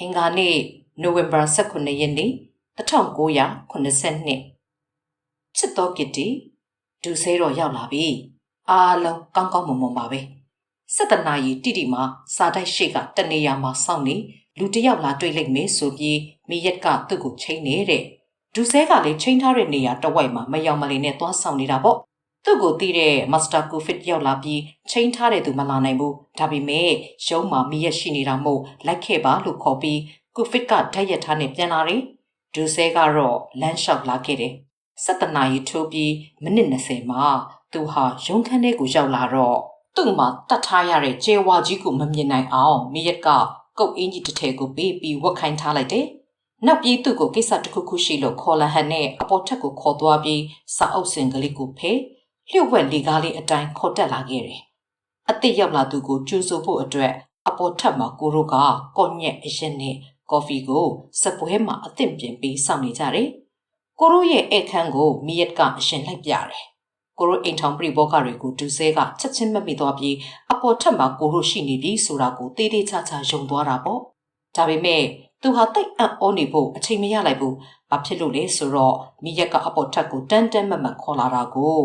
အင်္ဂါနေ့နိုဝင်ဘာ18ရက်နေ့1982ချစ်တော်ကစ်တီဒူဆဲတော်ရောက်လာပြီအားလုံးကောင်းကောင်းမွန်မွန်ပါပဲ17နာရီတိတိမှာစာတိုက်ရှိကတနေရာမှာစောင့်နေလူတစ်ယောက်လာတွေ့လိုက်မယ်ဆိုပြီးမိရက်ကသူ့ကိုချိန်နေတဲ့ဒူဆဲကလည်းချိန်ထားတဲ့နေရာတစ်ဝိုက်မှာမယောင်မလီနဲ့သွားဆောင်နေတာပေါ့ သူ့ကိုတီးတဲ့မတ်စတာကိုဖစ်ရောက်လာပြီးချိန်ထားတဲ့သူမလာနိုင်ဘူးဒါပေမဲ့ရုံးမှာမိရက်ရှိနေတာမို့လိုက်ခဲ့ပါလို့ခေါ်ပြီးကိုဖစ်ကဓာတ်ရက်ထားနဲ့ပြန်လာတယ်ဒူဆဲကတော့လမ်းလျှောက်လာခဲ့တယ်17နာရီထိုးပြီးမိနစ်20မှာသူဟာရုံးခန်းထဲကိုရောက်လာတော့သူ့မှာတတ်ထားရတဲ့ကျဲဝါကြီးကိုမမြင်နိုင်အောင်မိရက်ကကုတ်အင်းကြီးတစ်ထည်ကိုပေးပြီးဝတ်ခိုင်းထားလိုက်တယ်။နောက်ပြီးသူ့ကိုကိစ္စတစ်ခုခုရှိလို့ခေါ်လာဟန်နဲ့အပေါ်ထက်ကိုခေါ်သွားပြီးစာအုပ်စင်ကလေးကိုဖဲ လျှို့ဝှက်လေကားလေးအတိုင်းခေါ်တက်လာခဲ့တယ်။အစ်စ်ရောက်လာသူကိုကျူးဆိုဖို့အတွက်အပေါ်ထက်မှာကိုရိုကကော့ညက်အရက်နဲ့ကော်ဖီကိုစပွဲမှာအသင့်ပြင်ပြီးစောင့်နေကြတယ်။ကိုရိုရဲ့ဧခန်းကိုမိယက်ကအရှင်လိုက်ပြတယ်။ကိုရိုအိမ်ထောင်ပြိဘောကတွေကိုဒူဆဲကချက်ချင်းမမိသွားပြီးအပေါ်ထက်မှာကိုရိုရှိနေပြီဆိုတာကိုတေးသေးချာချာယုံသွားတာပေါ့။ဒါပေမဲ့သူဟာတိတ်အံ့ဩနေဖို့အချိန်မရလိုက်ဘူး။ဘာဖြစ်လို့လဲဆိုတော့မိရက်ကအပေါ်ထက်ကိုတန်းတန်းမတ်မတ်ခေါ်လာတာကို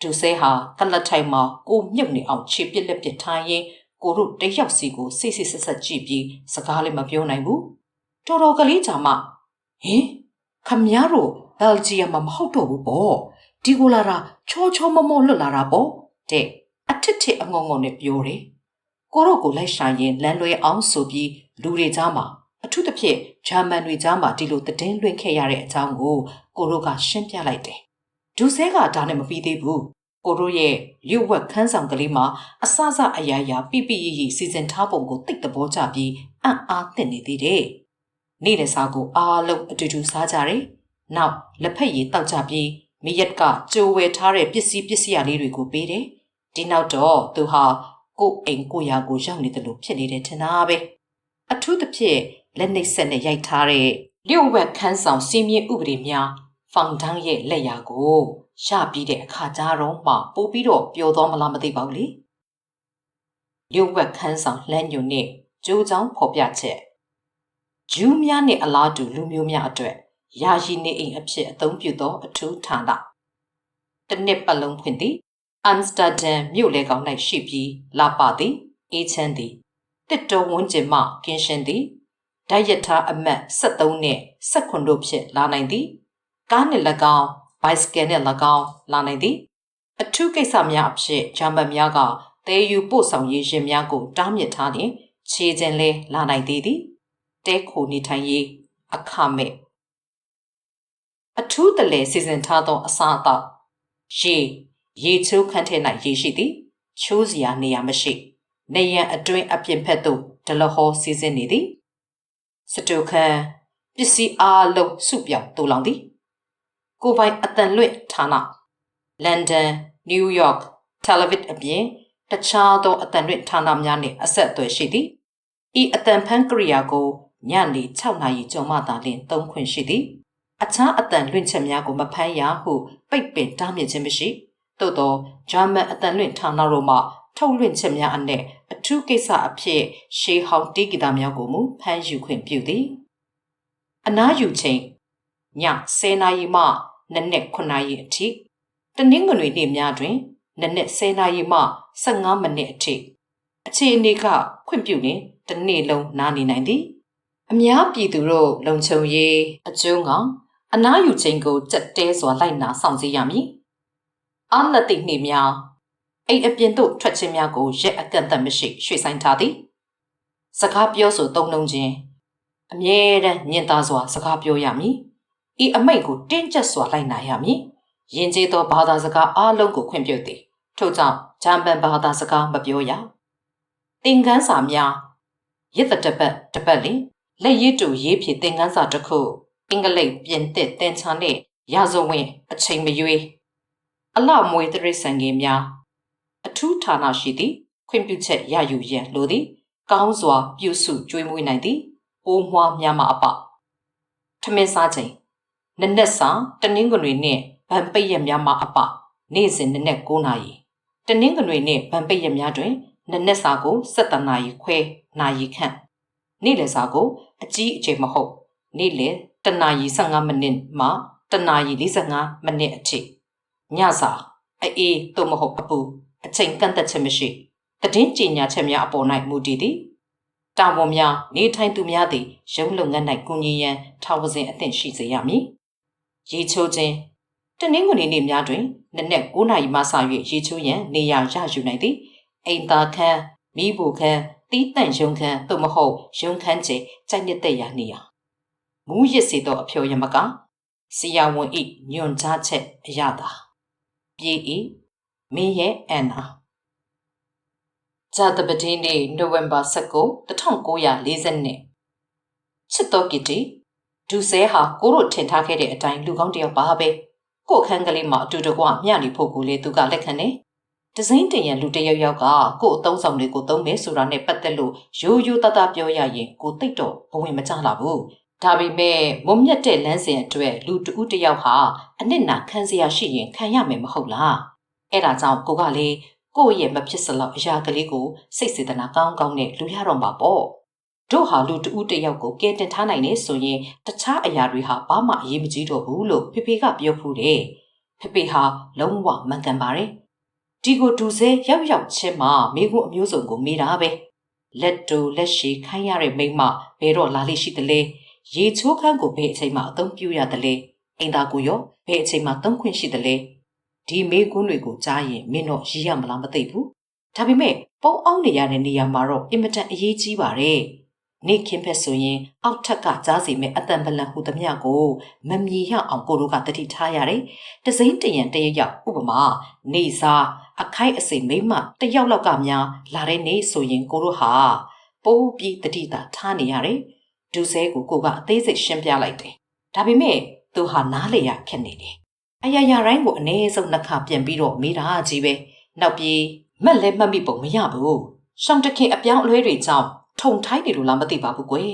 ဒူဆဲဟာကလတ်ထိုင်မှာကိုမြုပ်နေအောင်ခြေပစ်လက်ပစ်ထားရင်းကိုတို့တယောက်စီကိုစိတ်စိတ်ဆက်ဆက်ကြည့်ပြီးစကားလည်းမပြောနိုင်ဘူးတော်တော်ကလေးကြာမှဟင်ခမည်းတော်ဘယ်ဂျီယမ်မှာမဟုတ်တော့ဘူးပေါ့ဒီကိုလာတာချောချောမောမောလွတ်လာတာပေါ့တဲ့အထစ်ထစ်အငုံငုံနဲ့ပြောတယ်ကိုတို့ကိုလိုက်ရှာရင်လမ်းလွဲအောင်ဆိုပြီးလူတွေကြားမှာအထူးသဖြင့်ဂျာမန်တွေကြားမှာဒီလိုတည်င်းလွှင့်ခဲ့ရတဲ့အကြောင်းကိုကိုတို့ကရှင်းပြလိုက်တယ် ဒူဆဲကဒါနဲ့မပြီးသေးဘူးကိုတို့ရဲ့ရုပ်ဝက်ခန်းဆောင်ကလေးမှာအစစအရာရာပြပြရရစီစဉ်ထားပုံကိုတိတ်တဘောကြပြီးအံ့အားသင့်နေသေးတယ်။နေ့တဲ့စားကိုအားလုံးအတူတူစားကြတယ်။နောက်လက်ဖက်ရည်တောက်ကြပြီးမိရက်ကကြိုဝယ်ထားတဲ့ပစ္စည်းပစ္စည်းအလေးတွေကိုပေးတယ်။ဒီနောက်တော့သူဟာကိုယ်အိမ်ကိုရာကိုရောက်နေတယ်လို့ဖြစ်နေတယ်ထင်တာပဲ။အထူးသဖြင့်လက်နှိပ်ဆက်နဲ့ရိုက်ထားတဲ့လျှို့ဝက်ခန်းဆောင်စီမင်းဥပဒေများ ဖောင်တန်းရဲ့လက်ရာကိုရပြီးတဲ့အခါကျတော့မှပို့ပြီးတော့ပျော်သွားမလားမသိပါဘူးလေရုပ်ဝက်ခန်းဆောင်လမ်းညွန်နဲ့ကြိုးချောင်းဖော်ပြချက်ဂျူးများနဲ့အလားတူလူမျိုးများအတွက်ယာယီနေအိမ်အဖြစ်အသုံးပြုသောအထူးဌာနတစ်နှစ်ပတ်လုံးဖွင့်သည်အမ်စတာဒမ်မြို့လေကောင်၌ရှိပြီးလာပါသည်အေးချမ်းသည်တစ်တော်ဝန်းကျင်မှကင်းရှင်းသည်ဓာတ်ရထားအမတ်73နဲ့18တို့ဖြင့်လာနိုင်သည် ကားနှင့်၎င်းဘိုက်စကယ်နှင့်၎င်းလာနိုင်သည်အထူးကိစ္စများအဖြစ်ဂျာမန်များကတဲယူပို့ဆောင်ရေးရှင်များကိုတားမြစ်ထားလျင်ခြေကျင်လဲလာနိုင်သေးသည်တဲခိုနေထိုင်ရေးအခမဲ့အထူးတလဲစီစဉ်ထားသောအစားအသောက်ရေရေချိုးခန့်ထဲ၌ရေရှိသည်ချိုးစရာနေရာမရှိနေရန်အတွင်းအပြင်ဖက်သို့ဒလဟောစီစဉ်နေသည်စတုခန်ပစ္စည်းအားလုံးစုပြောင်းတူလောင်သည် ကိုပိုင်အတန်လွင့်ဌာနလန်ဒန်နယူးယောက်တယ်လီဗစ်အပြင်တခြားသောအတန်လွင့်ဌာနများနှင့်အဆက်အသွယ်ရှိသည်ဤအတန်ဖန်ကရိယာကိုညနေ6နာရီကျော်မှသာလျှင်သုံးခွင့်ရှိသည်အခြားအတန်လွင့်ချက်များကိုမဖမ်းရဟုပိတ်ပင်တားမြစ်ခြင်းမရှိသို့သောဂျာမန်အတန်လွင့်ဌာနတို့မှထုတ်လွှင့်ချက်များအနက်အထူးကိစ္စအဖြစ်ရှေးဟောင်းတီးဂီတာများကိုမူဖမ်းယူခွင့်ပြုသည်အနားယူချိန်ည10နာရီမှ နနက်9နာရီအထိတနင်္ဂနွေနေ့များတွင်နနက်10နာရီမှ15မိနစ်အထိအခြေအနေကခွင့်ပြုရင်တစ်နေ့လုံးနားနေနိုင်သည်အများပြည်သူတို့လုံခြုံရေးအကျိုးကအနားယူချိန်ကိုကြက်တဲစွာလိုက်နာဆောင်စည်းရမည်အာလတိနှင့်များအိမ်အပြင်သို့ထွက်ခြင်းများကိုရက်အကန့်အသတ်မရှိရွှေ့ဆိုင်းထားသည်စကားပြောဆိုသုံးလုံးချင်းအမြဲတမ်းညင်သားစွာစကားပြောရမည် ဤအမိန့်ကိုတင်းကျပ်စွာလိုက်နာရမည်ယဉ်ကျေးသောဘာသာစကားအားလုံးကိုခွင့်ပြုသည်ထို့ကြောင့်ဂျာမန်ဘာသာစကားမပြောရသင်ခန်းစာများရစ်တပတ်တပတ်လင်လက်ရည်တူရေးဖြည့်သင်ခန်းစာတစ်ခုအင်္ဂလိပ်ပြင်သစ်သင်ချာနှင့်ရာဇဝင်အချိန်မရွေးအလှမွေတရိษံငယ်များအထူးဌာနရှိသည်ခွင့်ပြုချက်ရယူရန်လိုသည်ကောင်းစွာပြုစုကြွေးမွေးနိုင်သည်ပိုးမွှားများမှအပထမင်းစားချိန် နနက်စာတနင်္ဂနွေနေ့ဗန်ပိတ်ရက်များမှာအပနေ့စဉ်နနက်9နာရီတနင်္ဂနွေနေ့ဗန်ပိတ်ရက်များတွင်နနက်စာကို17နာရီခွဲနာရီခန့်နေ့လယ်စာကိုအကြီးအကျယ်မဟုတ်နေ့လယ်တနာရီ15မိနစ်မှတနာရီ45မိနစ်အထိညစာအေးသို့မဟုတ်အပူအချိန်ကန့်သက်ချက်မရှိတည်င်းကြညာချက်များအပေါ်၌မူတည်သည်တာဝန်များနေထိုင်သူများသည်ရုံးလုပ်ငန်း၌ကူညီရန်ထောင်ပစဉ်အသင့်ရှိစေရမည် ရေချိုးခြင်းတနင်္ဂနွေနေ့များတွင်နနက်9:00နာရီမှစ၍ရေချိုးရန်နေရာရယူနိုင်သည်အိမ်သာခန်းမိဖို့ခန်းတီးတန့်ရုံခန်းသို့မဟုတ်ရုံခန်းကျဲကြိုက်နှစ်သက်ရာနေရာမူးရစ်စေသောအဖျော်ယမကဆီယာဝန်ဤညွန်ကြားချက်အရသာပြေဤမင်းရဲ့အန်နာဇာတပတိနေ့နိုဝင်ဘာ19 1940နှစ်ချစ်တော်ကီတီ ဒူဆဲဟာကိုရိုထင်ထားခဲ့တဲ့အတိုင်းလူကောင်းတစ်ယောက်ပါပဲကို့အခန်းကလေးမှာအတူတကွမျှနေဖို့ကိုလေသူကလက်ခံတယ်ဒဇိမ့်တင်ရလူတစ်ယောက်ယောက်ကကို့အသုံးဆောင်တွေကိုသုံးမယ်ဆိုတာနဲ့ပတ်သက်လို့ရိုးရိုးသားသားပြောရရင်ကိုတိတ်တော့ဘဝင်မကြလာဘူးဒါပေမဲ့မုံမြတ်တဲ့လမ်းစဉ်အတွက်လူတဦးတစ်ယောက်ဟာအနစ်နာခံစရာရှိရင်ခံရမယ်မဟုတ်လားအဲ့ဒါကြောင့်ကိုကလေကိုယ့်ရဲ့မဖြစ်စလောက်အရာကလေးကိုစိတ်စေတနာကောင်းကောင်းနဲ့လူရတော့မှာပေါ့ တို့ဟာလူတဦးတစ်ယောက်ကိုကဲတင်ထားနိုင်နေဆိုရင်တခြားအရာတွေဟာဘာမှအရေးမကြီးတော့ဘူးလို့ဖေဖေကပြောဖူးတယ်ဖေဖေဟာလုံးဝမှန်ကန်ပါတယ်ဒီကိုဒူစဲရောက်ရောက်ချင်းမှမိခုအမျိုးစုံကိုမေးတာပဲလက်တူလက်ရှိခိုင်းရတဲ့မိမဘယ်တော့လာလိရှိသလဲရေချိုးခန်းကိုဘယ်အချိန်မှအသုံးပြုရသလဲအိမ်သားကိုရောဘယ်အချိန်မှသုံးခွင့်ရှိသလဲဒီမေးခွန်းတွေကိုကြားရင်မင်းတော့ရည်ရမလားမသိဘူးဒါပေမဲ့ပုံအောင်နေရတဲ့နေရာမှာတော့အင်မတန်အရေးကြီးပါတယ် နေခင်ဖက်ဆိုရင်အောက်ထက်ကကြားစီမဲ့အတန်ပလန်ဟူသမျှကိုမမြည်ရအောင်ကိုတို့ကတတိထားရတယ်။တစိမ့်တရံတရရောက်ဥပမာနေစားအခိုက်အစိမ်မိမတယောက်လောက်ကများလာတဲ့နေဆိုရင်ကိုတို့ဟာပိုးပြီးတတိတာထားနေရတယ်။ဒူဆဲကိုကိုကအသေးစိတ်ရှင်းပြလိုက်တယ်။ဒါပေမဲ့သူဟာနားလေရဖြစ်နေတယ်။အရာရာတိုင်းကိုအ ਨੇ ဆုံးနှစ်ခါပြန်ပြီးတော့မိတာကြီးပဲ။နောက်ပြီးမက်လဲမှတ်မိပုံမရဘူး။ရှောင်းတခင်အပြောင်းအလဲတွေကြောင့် ထုံထိုင်းနေလို့လားမသိပါဘူးကွယ်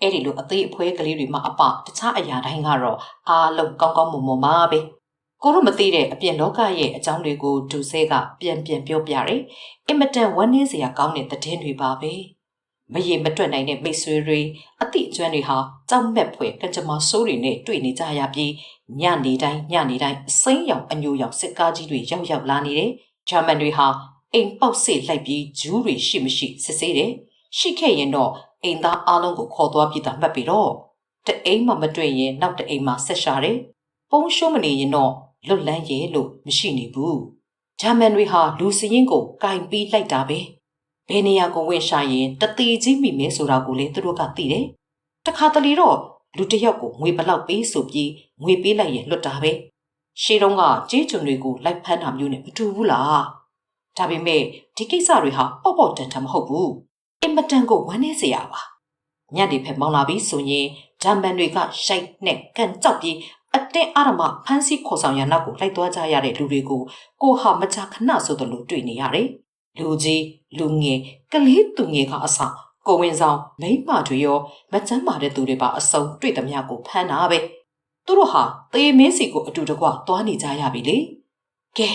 အဲ့ဒီလိုအသေးအဖွဲကလေးတွေမှာအပတခြားအရာတိုင်းကတော့အားလုံးကောင်းကောင်းမွန်မွန်ပါပဲကိုတို့မသိတဲ့အပြင်လောကရဲ့အကြောင်းတွေကိုဒူဆဲကပြန်ပြန်ပြောပြတယ်အင်မတန်ဝမ်းနည်းစရာကောင်းတဲ့သတင်းတွေပါပဲမရေမတွက်နိုင်တဲ့မိတ်ဆွေတွေအတိအကျွမ်းတွေဟာကြောက်မက်ဖွယ်ကံကြမ္မာဆိုးတွေနဲ့တွေ့နေကြရပြီးညနေတိုင်းညနေတိုင်းအစိမ်းရောင်အညိုရောင်စစ်ကားကြီးတွေရောက်ရောက်လာနေတယ်ဂျာမန်တွေဟာအိမ်ပေါက်စစ်လိုက်ပြီးဂျူးတွေရှိမရှိစစ်ဆေးတယ် ရှိခဲ့ရင်တော့အိမ်သားအားလုံးကိုခေါ်သွားပြီးသားမှတ်ပြီးတော့တအိမ်မှမတွေ့ရင်နောက်တအိမ်မှဆက်ရှာတယ်။ပုံရှုံးမနေရင်တော့လွတ်လန်းရဲ့လို့မရှိနေဘူး။ဂျာမန်တွေဟာလူစရင်ကိုကင်ပြီးလိုက်တာပဲ။ဘယ်နေရာကိုဝင်ရှာရင်တတိကြီးမိမယ်ဆိုတာကိုလည်းသူတို့ကသိတယ်။တခါတလေတော့လူတစ်ယောက်ကိုငွေဘလောက်ပေးဆိုပြီးငွေပေးလိုက်ရင်လွတ်တာပဲ။ရှေးတုန်းကကြေးကျွန်တွေကိုလိုက်ဖမ်းတာမျိုးနဲ့မတူဘူးလား။ဒါပေမဲ့ဒီကိစ္စတွေဟာပေါ့ပေါ့တန်တန်မဟုတ်ဘူး။ အင်မတန်ကိုဝမ်းနည်းစရာပါညနေဖက်မောင်းလာပြီးဆိုရင်ဂျမ်မန်တွေကရှိုက်နဲ့ကန်ကြောက်ပြီးအတင်းအရမဖမ်းဆီးခေါ်ဆောင်ရနောက်ကိုလိုက်သွားကြရတဲ့လူတွေကိုကိုဟာမကြာခဏဆိုသလိုတွေ့နေရတယ်လူကြီးလူငယ်ကလေးသူငယ်ကအဆောင်ကိုဝင်ဆောင်မိမတွေရောမချမ်းမာတဲ့သူတွေပါအစုံတွေ့သမျှကိုဖမ်းတာပဲသူတို့ဟာသေမင်းစီကိုအတူတကွသွားနေကြရပြီလေကဲ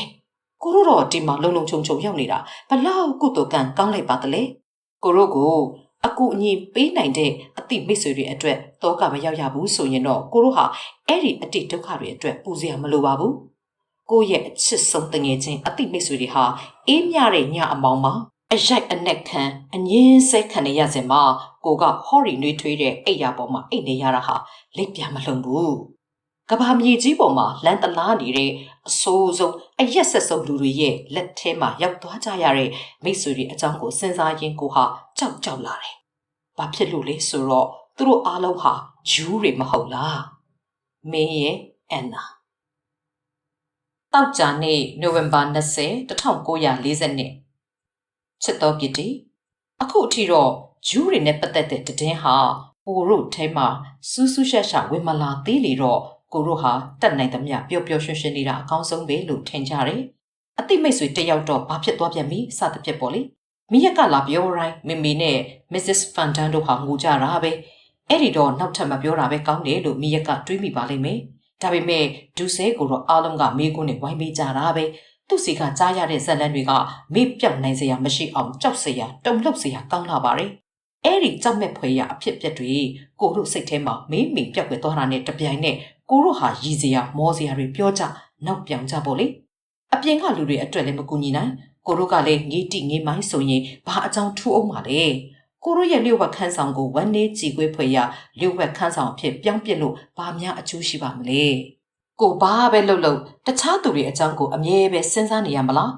ကိုတို့တော့ဒီမှာလုံလုံချုံချုံရောက်နေတာဘလောက်ကုတုကန်ကောင်းလိုက်ပါတလဲ ကိုတို့ကိုအကူအညီပေးနိုင်တဲ့အသည့်မိတ်ဆွေတွေအတွက်တော့ကမရောက်ရဘူးဆိုရင်တော့ကိုတို့ဟာအဲ့ဒီအတိတ်ဒုက္ခတွေအတွက်ပူစရာမလိုပါဘူးကိုရဲ့အချစ်ဆုံးတငယ်ချင်းအသည့်မိတ်ဆွေတွေဟာအေးမြတဲ့ညအမောင်မှာအရိုက်အနက်ခံအငင်းဆဲခံနေရစင်မှာကိုကဟော်ရီနှွေးထွေးတဲ့အိတ်ရပေါ်မှာအိတ်နေရတာဟာလက်ပြမလုံဘူးကဘာမြေကြီးပေါ်မှာလန်တလားနေတဲ့အဆိုးဆုံး အရက်ဆက်ဆုံးလူတွေရဲ့လက်ထဲမှာရောက်သွားကြရတဲ့မိတ်ဆွေတွေအကြောင်းကိုစဉ်းစားရင်းကိုဟာကြောက်ကြောက်လာတယ်။ဘာဖြစ်လို့လဲဆိုတော့သူတို့အားလုံးဟာဂျူးတွေမဟုတ်လား။မင်းရဲ့အန်နာတောက်ကြနေ့နိုဝင်ဘာ20 1940နှစ်ချစ်တော်ပြစ်တီအခုအထိတော့ဂျူးတွေနဲ့ပတ်သက်တဲ့တည်င်းဟာပိုတို့ထဲမှာစူးစူးရှက်ရှက်ဝင်မလာသေးလေတော့ ကိုတို့ဟာတက်နိုင်သမျှပျော်ပျော်ရွှင်ရွှင်နေတာအကောင်းဆုံးပဲလို့ထင်ကြတယ်။အတိမိတ်ဆွေတယောက်တော့ဘာဖြစ်သွားပြန်ပြီစသဖြင့်ပေါ့လေ။မိရက်ကလာပြောတိုင်းမမေနဲ့ Mrs. Fantan တို့ဟာငိုကြတာပဲ။အဲ့ဒီတော့နောက်ထပ်မပြောတာပဲကောင်းတယ်လို့မိရက်ကတွေးမိပါလိမ့်မယ်။ဒါပေမဲ့ဒူဆဲကိုတော့အားလုံးကမေးခွန်းနဲ့ဝိုင်းပေးကြတာပဲ။သူ့စီကကြားရတဲ့ဇက်လန်းတွေကမေ့ပြောက်နိုင်စရာမရှိအောင်ကြောက်စရာတုံ့လှုပ်စရာကောင်းလာပါတယ်အဲ့ဒီကြောက်မဲ့ဖွယ်ရအဖြစ်အပျက်တွေကိုတို့စိတ်ထဲမှာမေးမိပြောက်ွယ်သွားတာနဲ့တပြိုင်နက် ကိုတို့ဟာရည်စရာမောစရာတွေပြောကြနောက်ပြောင်ကြပေါ့လေအပြင်ကလူတွေအတွက်လည်းမကူညီနိုင်ကိုတို့ကလည်းငေးတိငေးမိုင်းဆိုရင်ဘာအကြောင်းထူအောင်ပါလဲကိုတို့ရဲ့လျှို့ဝှက်ခန်းဆောင်ကိုဝန်နေကြည်ခွေးဖွယ်ရလျှို့ဝှက်ခန်းဆောင်အဖြစ်ပြောင်းပြစ်လို့ဘာများအကျိုးရှိပါမလဲကိုဘာပဲလှုပ်လှုပ်တခြားသူတွေအကြောင်းကိုအမြဲပဲစဉ်းစားနေရမလား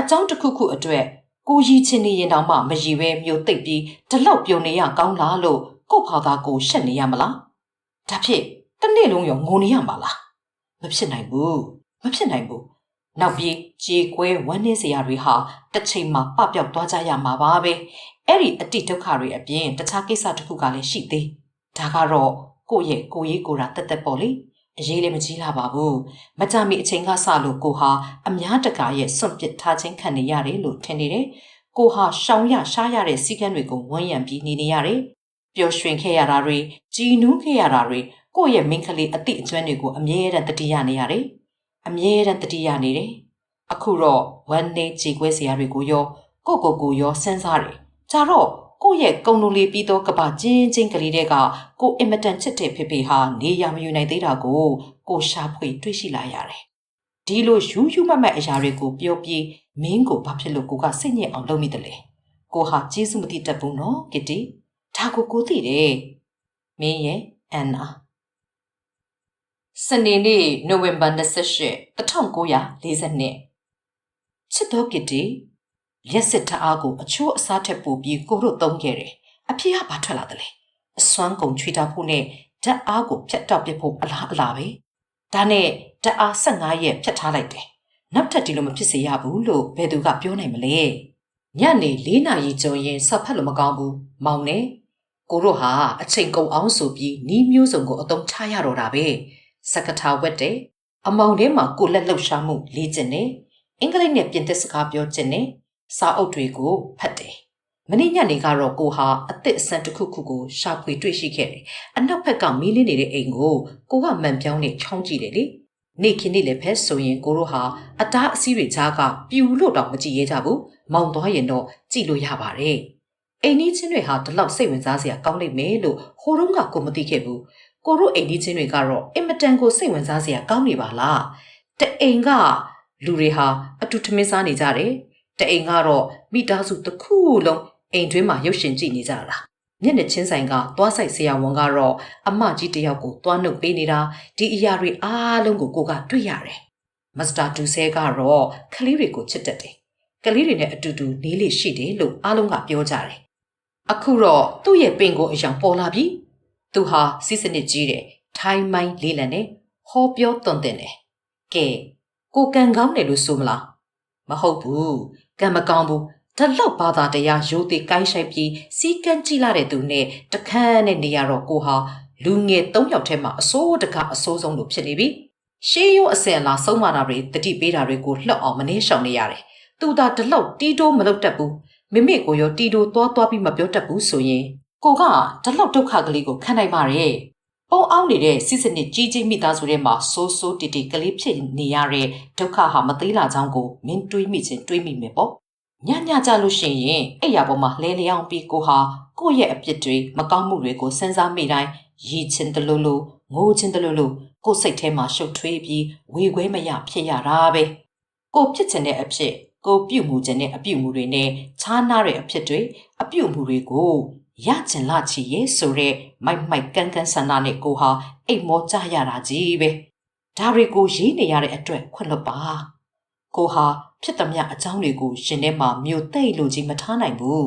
အကြောင်းတစ်ခုခုအတွက်ကိုရည်ချင်နေရင်တောင်မှမရည်ပဲမျိုးသိပ်ပြီးဒီလောက်ပြုံနေရကောင်းလားလို့ကို့ဖာသာကိုရှက်နေရမလားဒါဖြစ် တစ်နေ့လုံးရောငိုနေရမှာလားမဖြစ်နိုင်ဘူးမဖြစ်နိုင်ဘူးနောက်ပြီးကြေကွဲဝမ်းနည်းစရာတွေဟာတစ်ချိန်မှာပပျောက်သွားကြရမှာပါပဲအဲ့ဒီအတိဒုက္ခတွေအပြင်တခြားကိစ္စတစ်ခုကလည်းရှိသေးဒါကတော့ကိုယ့်ရဲ့ကိုယ်ရေးကိုယ်တာတက်တက်ပေါ့လေအရေးလည်းမကြီးလာပါဘူးမကြမီအချိန်ကစလို့ကိုဟာအများတကာရဲ့စွန့်ပစ်ထားခြင်းခံနေရတယ်လို့ထင်နေတယ်ကိုဟာရှောင်ရရှားရတဲ့စီကံတွေကိုဝန်းရံပြီးနေနေရတယ်ပျော်ရွှင်ခဲ့ရတာတွေကြည်နူးခဲ့ရတာတွေ ကိုယ့်ရဲ့မိန်းကလေးအတိအကျွမ်းတွေကိုအမြဲတမ်းတတိယနေရတယ်အမြဲတမ်းတတိယနေတယ်အခုတော့ဝမ်းနေကြေကွဲစရာတွေကိုရောကိုကိုကိုရောစဉ်းစားတယ်ကြတော့ကိုယ့်ရဲ့ကုံလုံးလေးပြီးတော့ကဘာချင်းချင်းကလေးတွေကကိုအင်မတန်ချစ်တဲ့ဖေဖေဟာနေရမယူနိုင်သေးတာကိုကိုရှာဖွေတွေ့ရှိလာရတယ်။ဒီလိုယူယူမတ်မတ်အရာတွေကိုပြောပြီးမင်းကိုဘာဖြစ်လို့ကိုကစိတ်ညစ်အောင်လုပ်မိတယ်လဲ။ကိုဟာကျေးဇူးမသိတတ်ဘူးနော်ကစ်တီ။ဒါကိုကိုသိတယ်။မင်းရဲ့အန်နာ စနေနေ့နိုဝင်ဘာ28 1942ချစ်တော်ကစ်တီရက်စစ်တအားကိုအချိုးအစားထက်ပိုပြီးကိုတို့သုံးခဲ့တယ်။အဖေကဘာထွက်လာတယ်လဲ။အစွမ်းကုန်ချွေတာဖို့နဲ့ဓာတ်အားကိုဖြတ်တောက်ပစ်ဖို့အလားအလာပဲ။ဒါနဲ့ဓာတ်အား15ရက်ဖြတ်ထားလိုက်တယ်။နောက်ထပ်ဒီလိုမဖြစ်စေရဘူးလို့ဘယ်သူကပြောနိုင်မလဲ။ညနေ၄နာရီကျော်ရင်ဆက်ဖက်လို့မကောင်းဘူး။မောင်နဲ့ကိုတို့ဟာအချိန်ကုန်အောင်ဆိုပြီးနီးမျိုးစုံကိုအသုံးချရတော့တာပဲ။ စကထာဝက်တယ်။အမောင်ထဲမှာကိုလက်လှုပ်ရှားမှုလေ့ကျင့်တယ်။အင်္ဂလိပ်နဲ့ပြင်သစ်စကားပြောကျင်တယ်။စာအုပ်တွေကိုဖတ်တယ်။မနေ့ညနေကတော့ကိုဟာအစ်စ်အစံတစ်ခုခုကိုရှာဖွေတွေ့ရှိခဲ့တယ်။အနောက်ဘက်ကမီးလင်းနေတဲ့အိမ်ကိုကိုကမှန်ပြောင်းနဲ့ချောင်းကြည့်တယ်လေ။နေ့ခင်းနေ့လည်းဖက်ဆိုရင်ကိုတို့ဟာအတားအစီးတွေကြားကပြူလို့တော့မကြည့်ရကြဘူး။မောင်သွားရင်တော့ကြည့်လို့ရပါတယ်။အိမ်ကြီးချင်းတွေဟာဒီလောက်စိတ်ဝင်စားစရာကောင်းလိမ့်မယ်လို့ဟိုတုန်းကကိုမသိခဲ့ဘူး။ ကိုတို့အိမ်ကြီးချင်းတွေကတော့အင်မတန်ကိုစိတ်ဝင်စားစရာကောင်းနေပါလား။တအိမ်ကလူတွေဟာအတူထမင်းစားနေကြတယ်တအိမ်ကတော့မိသားစုတစ်ခုလုံးအိမ်တွင်းမှာရုပ်ရှင်ကြည့်နေကြတာမျက်နှာချင်းဆိုင်ကသွားဆိုင်ဆရာဝန်ကတော့အမကြီးတယောက်ကိုသွားနှုတ်ပေးနေတာဒီအရာတွေအားလုံးကိုကိုကတွေ့ရတယ်မစ္စတာဒူဆဲကတော့ကလေးတွေကိုချစ်တတ်တယ်ကလေးတွေနဲ့အတူတူနေလေရှိတယ်လို့အားလုံးကပြောကြတယ်အခုတော့သူ့ရဲ့ပင်ကိုအယောင်ပေါ်လာပြီ သူဟာစီးစနစ်ကြီးတယ်ထိုင်းမိုင်းလေးလံနဲ့ဟောပြောတွန်တင်တယ်ကဲကိုကန်ကောင်းတယ်လို့ဆိုမလားမဟုတ်ဘူးကံမကောင်းဘူးဒါလောက်ဘာသာတရားရိုးသေးကိုင်းဆိုင်ပြီးစီကန်းကြည့်လာတဲ့သူနဲ့တခန်းနဲ့နေရတော့ကိုဟာလူငယ်၃ယောက်ထဲမှာအစိုးတကအစိုးဆုံးလို့ဖြစ်နေပြီရှေးရိုးအစင်လာဆုံးမတာတွေတတိပေးတာတွေကိုလှော့အောင်မနှေးရှောင်နေရတယ်သူသာဒီလောက်တီးတိုးမလုပ်တတ်ဘူးမိမိကိုရောတီးတိုးသွားသွားပြီးမပြောတတ်ဘူးဆိုရင် ကိုကဒီလောက်ဒုက္ခကလေးကိုခံနိုင်ပါရဲ့ပုံအောင်နေတဲ့စစ်စနစ်ကြီးကြီးမိသားစုထဲမှာဆိုးဆိုးတီတီကလေးဖြစ်နေရတဲ့ဒုက္ခဟာမသေးလာကြောင်းကိုမင်းတွေးမိချင်းတွေးမိမယ်ပေါ့ညညကြလို့ရှိရင်အဲ့ရပေါ်မှာလဲလျောင်းပြီးကိုဟာကိုယ့်ရဲ့အပြစ်တွေမကောင်းမှုတွေကိုစဉ်းစားမိတိုင်းရည်ချင်းတလို့လို့ငိုချင်းတလို့လို့ကိုယ်စိတ်ထဲမှာရှုပ်ထွေးပြီးဝေခွဲမရဖြစ်ရတာပဲကိုဖြစ်ချင်တဲ့အဖြစ်ကိုပြုတ်မှုခြင်းနဲ့အပြုတ်မှုတွေနဲ့ခြားနာတဲ့အဖြစ်တွေအပြုတ်မှုတွေကို ရချင်လာချီရဲ့ဆိုတဲ့မိုက်မိုက်ကန်းကန်းဆန္ဒနဲ့ကိုဟာအိတ်မောကြရတာကြီးပဲဒါတွေကိုရေးနေရတဲ့အတွက်ခွင့်လွတ်ပါကိုဟာဖြစ်သမျှအကြောင်းတွေကိုရှင်ထဲမှာမြို့သိမ့်လို့ကြီးမထားနိုင်ဘူး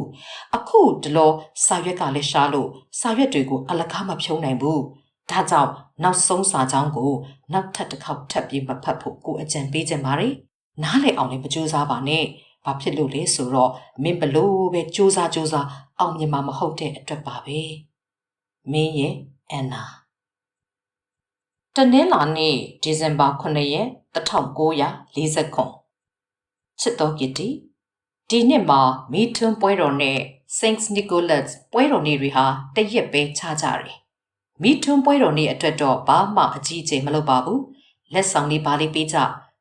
အခုဒီလိုစာရွက်ကလည်းရှားလို့စာရွက်တွေကိုအလကားမဖြုံးနိုင်ဘူးဒါကြောင့်နောက်ဆုံးစာကြောင်းကိုနောက်ထပ်တစ်ခေါက်ထပ်ပြီးမဖတ်ဖို့ကိုအကြံပေးခြင်းပါတယ်နားလည်အောင်လည်းမကြိုးစားပါနဲ့ ဘာဖြစ်လို့လဲဆိုတော့မင်းဘလို့ပဲစူးစမ်းစူးစမ်းအောင်မြင်မှာမဟုတ်တဲ့အတွက်ပါပဲမင်းရဲ့အန်နာတနင်္လာနေ့ဒီဇင်ဘာ9ရက်1940ခုချစ်တော်ကစ်တီဒီနှစ်မှာမီထွန်းပွဲတော်နဲ့ Saint Nicholas ပွဲတော်နေ့တွေဟာတရက်ပဲခြားကြတယ်မီထွန်းပွဲတော်နေ့အတွက်တော့ဘာမှအကြီးအကျယ်မလုပ်ပါဘူးလက်ဆောင်လေးပါလေးပေးကြ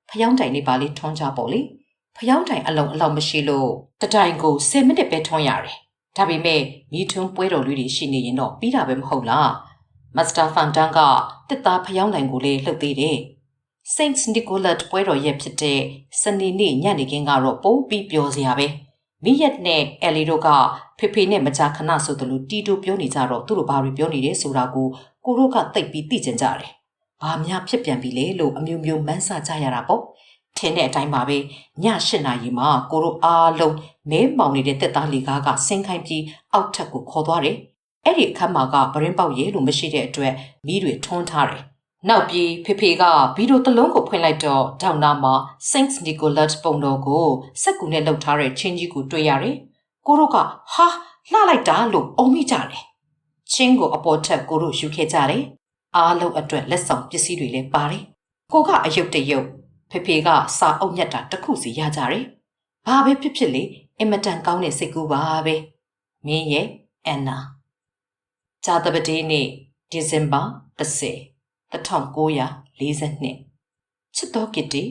ဖျောင်းတိုင်လေးပါလေးထွန်းကြပေါ့လေ ဖျောင်းတိုင်အလုံးအလောက်မရှိလို့တတိုင်ကို10မိနစ်ပဲထွန်းရတယ်ဒါပေမဲ့မီထွန်းပွဲတော်လေးတွေရှိနေရင်တော့ပြီးတာပဲမဟုတ်လားမစ္စတာဖန်တန်ကတစ်သားဖျောင်းနိုင်ကိုလေးလှုပ်သေးတယ် Saint Nicholas ပွဲတော်ရဲ့ဖြစ်တဲ့စနေနေ့ညနေခင်းကတော့ပိုးပြီးပျော်စရာပဲမိရက်နဲ့အယ်လီတို့ကဖေဖေနဲ့မကြာခဏဆိုသလိုတီတိုပြောနေကြတော့သူတို့ဘာတွေပြောနေတယ်ဆိုတာကိုကိုတို့ကသိပ်ပြီးသိကျင်ကြတယ်။ဘာများဖြစ်ပြန်ပြီလဲလို့အမျိုးမျိုးမန်းဆကြရတာပေါ့။ ထင်းတဲ့အတိုင်းပါပဲည၈နာရီမှာကိုတို့အားလုံးမဲမောင်နေတဲ့တက်သားလီကားကဆင်းခိုင်းပြီးအောက်ထပ်ကိုခေါ်သွားတယ်။အဲ့ဒီအခန်းမှာကပရင်ပေါက်ရဲလို့မရှိတဲ့အတွက်မိတွေထွန်းထားတယ်။နောက်ပြီးဖေဖေကဗီဒီယိုတစ်လုံးကိုဖွင့်လိုက်တော့ဒေါင်နာမှာ Saint Nicholas ပုံတော်ကိုစက်ကူနဲ့လှုပ်ထားတဲ့ချင်းကြီးကိုတွေ့ရတယ်။ကိုတို့ကဟာလှလိုက်တာလို့အုံမိကြတယ်။ချင်းကိုအပေါ်ထက်ကိုတို့ယူခဲ့ကြတယ်။အားလုံးအတွက်လက်ဆောင်ပစ္စည်းတွေလည်းပါတယ်။ကိုကအယုတ်တရုတ် ဖေဖေကစာအုပ်ညက်တာတစ်ခုစီရကြတယ်။ဘာပဲဖြစ်ဖြစ်လေအင်မတန်ကောင်းတဲ့စိတ်ကူးပါပဲ။မင်းရဲ့အန်နာဂျာတပတေးနေ့ဒီဇင်ဘာ10 1942ချစ်တော်ကစ်တီ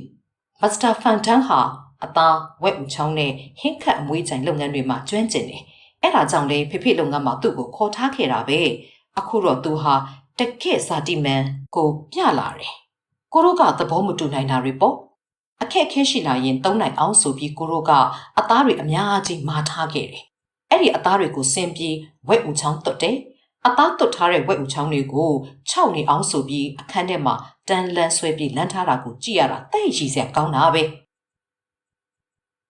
မစ္စတာဖန်တန်ဟာအသားဝက်ဦးချောင်းနဲ့ဟင်းခတ်အမွေးကြိုင်လုပ်ငန်းတွေမှာကျွမ်းကျင်တယ်။အဲ့ဒါကြောင့်လေဖေဖေလုပ်ငန်းမှာသူ့ကိုခေါ်ထားခဲ့တာပဲ။အခုတော့သူဟာတကယ့်စာတိမန်ကိုပြလာတယ်။ ကိုတို့ကသဘောမတူနိုင်တာတွေပေါ့။အခက်အခဲရှိလာရင်သုံးနိုင်အောင်ဆိုပြီးကိုတို့ကအသားတွေအများကြီးမာထားခဲ့တယ်။အဲ့ဒီအသားတွေကိုဆင်းပြီးဝက်ဦးချောင်းတွတ်တယ်။အသားတွတ်ထားတဲ့ဝက်ဦးချောင်းတွေကိုခြောက်နေအောင်ဆိုပြီးအခန်းထဲမှာတန်လန်းဆွဲပြီးလမ်းထားတာကိုကြည့်ရတာတိတ်ရှိစရာကောင်းတာပဲ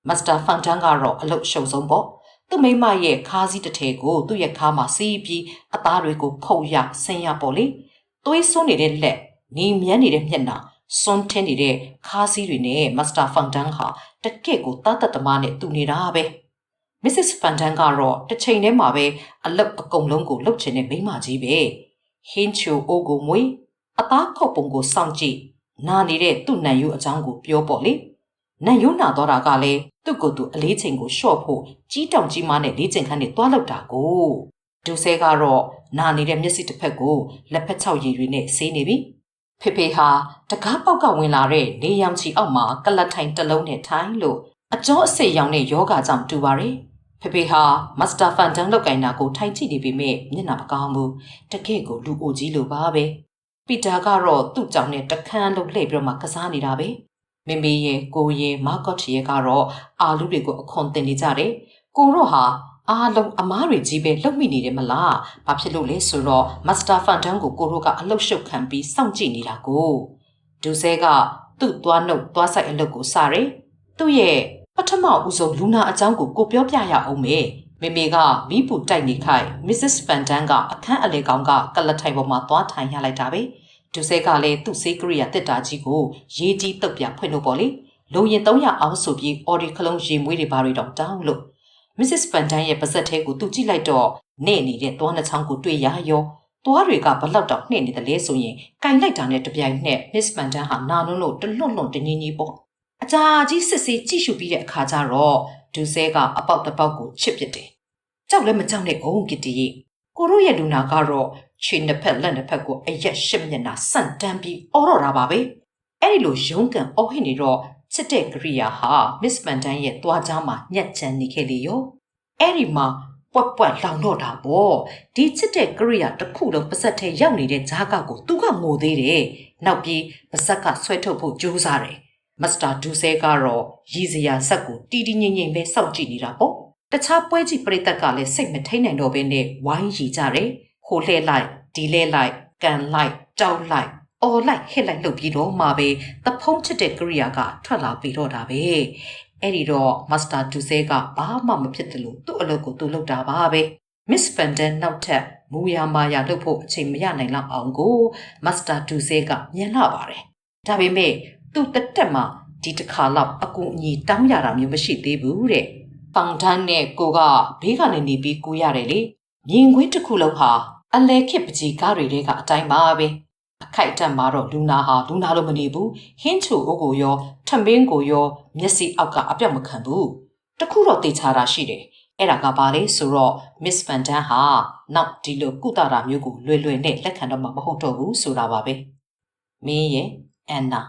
မစ္စတာဖန်တန်ကတော့အလုတ်ရှုံဆုံးပေါ့သူ့မိမရဲ့ခါးစည်းတစ်ထည်ကိုသူ့ရဲ့ခါးမှာစီးပြီးအသားတွေကိုဖုတ်ရဆင်းရပေါ့လေသွေးစွန်းနေတဲ့လက် နေမြန်းနေတဲ့မျက်နှာစွန်းထင်းနေတဲ့ခါးစည်းတွေနဲ့မစ္စတာဖန်တန်ဟာတကယ့်ကိုတတ်တတ်တမနဲ့တူနေတာပဲမစ္စစ်ဖန်တန်ကတော့တစ်ချိန်တည်းမှာပဲအလုတ်အကုန်လုံးကိုလှုပ်ချင်တဲ့မိမကြီးပဲဟင်းချိုအိုးကိုမွေးအသားခုတ်ပုံကိုစောင့်ကြည့်နာနေတဲ့သူ့နံယူအကြောင်းကိုပြောပေါ့လေနံယူနာတော့တာကလည်းသူ့ကိုယ်သူအလေးချိန်ကိုလျှော့ဖို့ကြီးတောင်ကြီးမားနဲ့လေးချိန်ခန်းနဲ့တွားလောက်တာကိုဒူဆဲကတော့နာနေတဲ့မျက်စိတစ်ဖက်ကိုလက်ဖက်ချောက်ရည်တွေနဲ့ဆေးနေပြီ ဖေဖေဟာတကားပေါက်ကဝင်လာတဲ့နေရောင်ချီအောက်မှာကလတ်ထိုင်တစ်လုံးနဲ့ထိုင်လို့အကျော်အစိတ်ရောင်တဲ့ယောဂကြောင့်တူပါတယ်ဖေဖေဟာမစ္စတာဖန်တန်လောက်ကင်တာကိုထိုင်ကြည့်နေပေမဲ့မျက်နှာမကောင်းဘူးတကယ့်ကိုလူအိုကြီးလိုပါပဲပီတာကတော့သူ့ကြောင့်နဲ့တခန်းလုံးလှည့်ပြီးတော့မှကစားနေတာပဲမမေရဲ့ကိုရဲ့မာကော့ချီရဲ့ကတော့အာလူတွေကိုအခွန်တင်နေကြတယ်ကိုတော့ဟာ အားလုံးအမားတွေကြီးပဲလှုပ်မိနေတယ်မလားဘာဖြစ်လို့လဲဆိုတော့မစ္စတာဖန်တန်ကိုကိုတို့ကအလှုပ်ရှုပ်ခံပြီးစောင့်ကြည့်နေတာကိုဒူဆဲကသူ့သွားနှုတ်သွားဆိုင်အလုပ်ကိုစတယ်သူ့ရဲ့ပထမဦးဆုံးလူနာအကြောင်းကိုကိုပြောပြရအောင်မေမေမေကမိပူတိုက်နေခိုင် Mrs. Van Dan ကအခန်းအလေကောင်ကကလထိုင်ပေါ်မှာသွားထိုင်ရလိုက်တာပဲဒုစဲကလည်းသူ့စေးကရိယာတစ်တာကြီးကိုရေးကြီးတုတ်ပြဖွင့်လို့ပေါ့လေလုံရင်300အောင်ဆိုပြီးအော်ဒီခလုံးရေမွေးတွေဘာတွေတော့တောင်းလို့ Mrs. Van Dan ရဲ့ပါဇက်ထဲကိုသူကြည့်လိုက်တော့နဲ့နေတဲ့သွားနှချောင်းကိုတွေ့ရရောသွားတွေကဘလောက်တောင်နှိမ့်နေတယ်လဲဆိုရင်ကင်လိုက်တာနဲ့တပြိုင်နက် Miss Van Dan ဟာနာနုံးလို့တလွတ်လွတ်တင်းကြီးကြီးပေါ့အကြာကြီးစစ်စစ်ကြည့်ရှုပြီးတဲ့အခါကျတော့ဒူဆဲကအပေါက်တပေါက်ကိုချစ်ပစ်တယ်။ကြောက်လည်းမကြောက်နဲ့အောင်ကစ်တီကိုရိုရဲ့လူနာကတော့ခြေနှစ်ဖက်လက်နှစ်ဖက်ကိုအရက်ရှစ်မျက်နှာဆန့်တန်းပြီးအော်တော့တာပါပဲ။အဲ့ဒီလိုရုံးကန်အော်ဟစ်နေတော့ ချစ်တဲ့ကရိယာဟာ Miss Van Dan ရဲ့သွားကြားမှာညက်ချမ်းနေခဲ့လေရော။အဲ့ဒီမှာပွက်ပွက်လောင်တော့တာပေါ့ဒီချစ်တဲ့ကရိယာတစ်ခုလုံးပါဆက်ထဲရောက်နေတဲ့ဂျားကကိုသူကငိုသေးတယ်။နောက်ပြီးပါဆက်ကဆွဲထုတ်ဖို့ကြိုးစားတယ်။မစ္စတာဒူဆဲကတော့ရည်စရာဆက်ကိုတီတီငိမ့်ငိမ့်ပဲစောင့်ကြည့်နေတာပေါ့တခြားပွဲကြည့်ပရိသတ်ကလည်းစိတ်မထိန်နိုင်တော့ဘဲနဲ့ဝိုင်းရီကြတယ်ဟိုလှဲလိုက်ဒီလှဲလိုက်ကန်လိုက်တောက်လိုက် အော်လိုက်ဟစ်လိုက်လုပ်ပြီးတော့မှပဲသဖုံးချစ်တဲ့ကရိယာကထွက်လာပြီးတော့တာပဲအဲ့ဒီတော့မစ္စတာဒူဆဲကဘာမှမဖြစ်တယ်လို့သူ့အလုပ်ကိုသူလုပ်တာပါပဲမစ္စဖန်ဒန်နောက်ထပ်မူယာမာယာလုပ်ဖို့အချိန်မရနိုင်လောက်အောင်ကိုမစ္စတာဒူဆဲကညံ့လာပါတယ်ဒါပေမဲ့သူ့တက်တက်မှာဒီတစ်ခါလောက်အကူအညီတောင်းရတာမျိုးမရှိသေးဘူးတဲ့ဖောင်တန်းနဲ့ကိုကဘေးကနေနေပြီးကူရတယ်လေမြင်ကွင်းတစ်ခုလုံးဟာအလဲခစ်ပကြီးကားတွေတဲကအတိုင်းပါပဲ အခိုက်အတန့်မှာတော့လူနာဟာလူနာလိုမနေဘူးဟင်းချိုအိုးကိုရောထမင်းကိုရောမျက်စိအောက်ကအပြောက်မခံဘူးတခုတော့တေချာတာရှိတယ်အဲ့ဒါကဘာလဲဆိုတော့ Miss Van Dan ဟာနောက်ဒီလိုကုသတာမျိုးကိုလွယ်လွယ်နဲ့လက်ခံတော့မှမဟုတ်တော့ဘူးဆိုတာပါပဲမင်းရဲ့အန်နာ